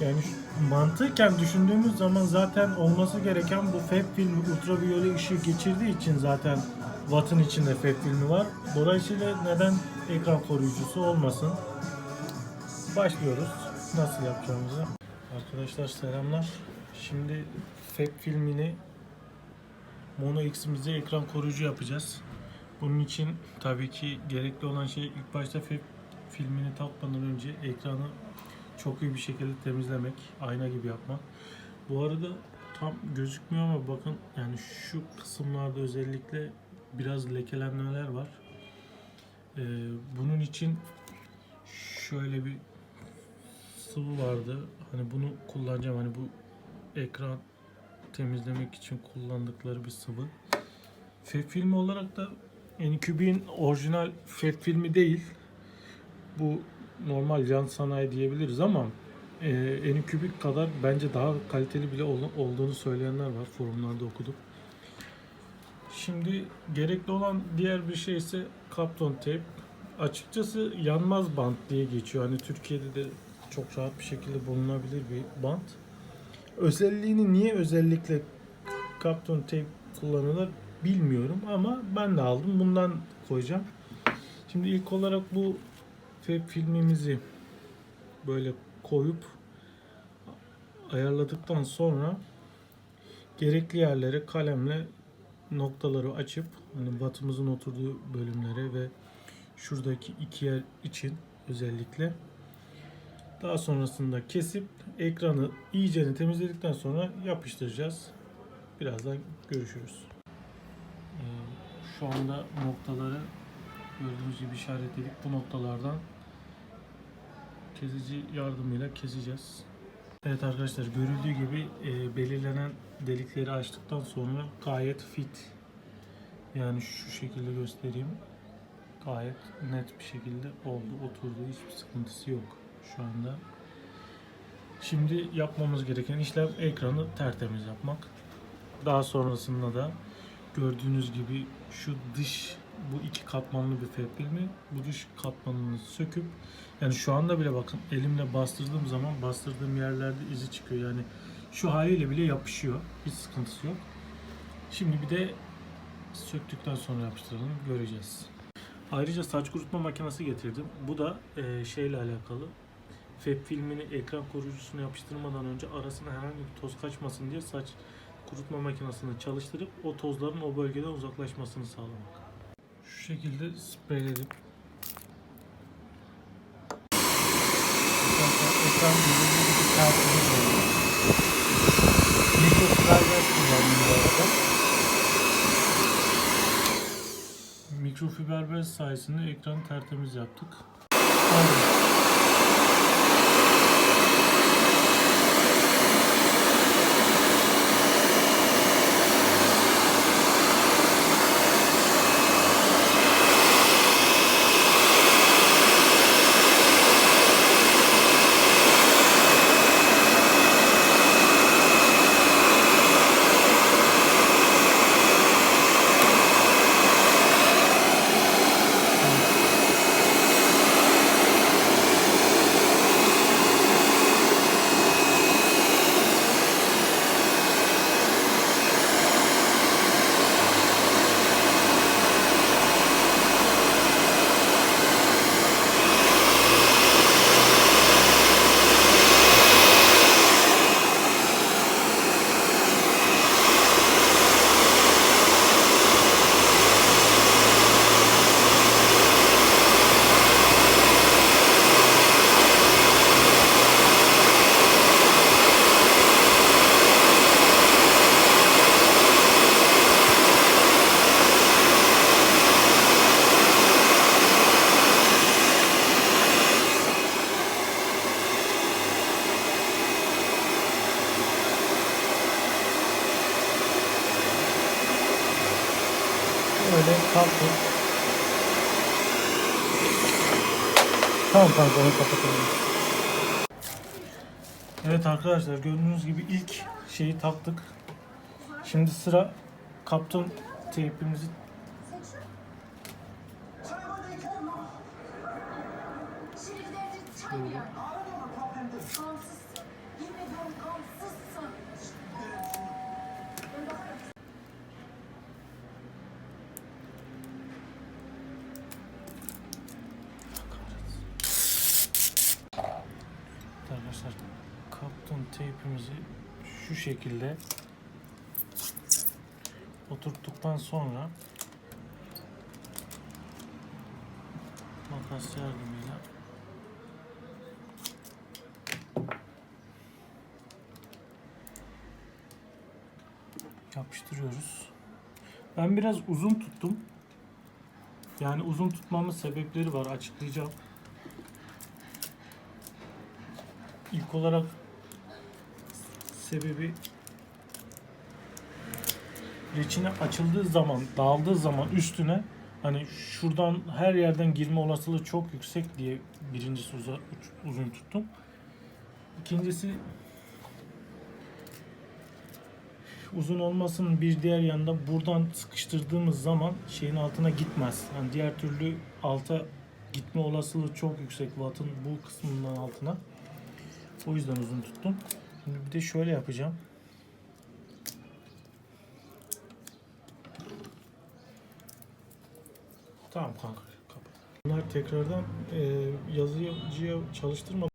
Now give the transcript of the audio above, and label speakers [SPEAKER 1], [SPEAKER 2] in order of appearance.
[SPEAKER 1] Yani mantıken düşündüğümüz zaman zaten olması gereken bu FEP filmi ultraviyole ışığı geçirdiği için zaten Watt'ın içinde FEP filmi var. Dolayısıyla neden ekran koruyucusu olmasın? Başlıyoruz. Nasıl yapacağımızı. Arkadaşlar selamlar. Şimdi FEP filmini Mono X'imize ekran koruyucu yapacağız. Bunun için tabii ki gerekli olan şey ilk başta FEP filmini takmadan önce ekranı çok iyi bir şekilde temizlemek, ayna gibi yapmak. Bu arada tam gözükmüyor ama bakın yani şu kısımlarda özellikle biraz lekelenmeler var. Ee, bunun için şöyle bir sıvı vardı. Hani bunu kullanacağım. Hani bu ekran temizlemek için kullandıkları bir sıvı. FEP filmi olarak da Anycubic orijinal FEP filmi değil. Bu normal yan sanayi diyebiliriz ama e, Anycubic kadar bence daha kaliteli bile ol- olduğunu söyleyenler var. Forumlarda okudum. Şimdi gerekli olan diğer bir şey ise Kapton tape. Açıkçası yanmaz bant diye geçiyor. Hani Türkiye'de de çok rahat bir şekilde bulunabilir bir bant. Özelliğini niye özellikle Kapton tape kullanılır bilmiyorum ama ben de aldım. Bundan koyacağım. Şimdi ilk olarak bu FEP filmimizi böyle koyup ayarladıktan sonra gerekli yerlere kalemle noktaları açıp hani wattımızın oturduğu bölümlere ve şuradaki iki yer için özellikle daha sonrasında kesip ekranı iyicene temizledikten sonra yapıştıracağız. Birazdan görüşürüz. Ee, Şu anda noktaları gördüğünüz gibi işaretledik. Bu noktalardan kesici yardımıyla keseceğiz. Evet arkadaşlar görüldüğü gibi e, belirlenen delikleri açtıktan sonra gayet fit. Yani şu şekilde göstereyim. Gayet net bir şekilde oldu, oturdu. Hiçbir sıkıntısı yok şu anda. Şimdi yapmamız gereken işlem ekranı tertemiz yapmak. Daha sonrasında da gördüğünüz gibi şu dış bu iki katmanlı bir filmi bu dış katmanını söküp yani şu anda bile bakın elimle bastırdığım zaman bastırdığım yerlerde izi çıkıyor. Yani şu haliyle bile yapışıyor hiç sıkıntısı yok. Şimdi bir de söktükten sonra yapıştıralım göreceğiz. Ayrıca saç kurutma makinesi getirdim. Bu da e, şeyle alakalı feb filmini ekran koruyucusuna yapıştırmadan önce arasına herhangi bir toz kaçmasın diye saç kurutma makinesini çalıştırıp o tozların o bölgeden uzaklaşmasını sağlamak. Şekilde spreyledim. Ekran bu arada. Mikrofiber bez sayesinde ekranı tertemiz yaptık. Aynen. Öyle kalktı. Tamam kanka onu kapatalım. Evet arkadaşlar gördüğünüz gibi ilk şeyi taktık. Şimdi sıra kaptım teypimizi
[SPEAKER 2] Şeriflerdir,
[SPEAKER 1] kapton teypimizi şu şekilde oturttuktan sonra makas yardımıyla yapıştırıyoruz. Ben biraz uzun tuttum. Yani uzun tutmamın sebepleri var açıklayacağım. İlk olarak sebebi reçine açıldığı zaman, dağıldığı zaman üstüne hani şuradan her yerden girme olasılığı çok yüksek diye birincisi uza- uzun tuttum. İkincisi uzun olmasının bir diğer yanında buradan sıkıştırdığımız zaman şeyin altına gitmez. Yani diğer türlü alta gitme olasılığı çok yüksek wattın bu kısmından altına. O yüzden uzun tuttum. Şimdi bir de şöyle yapacağım. Tamam kanka kapat. Bunlar tekrardan e, yazıcıya çalıştırma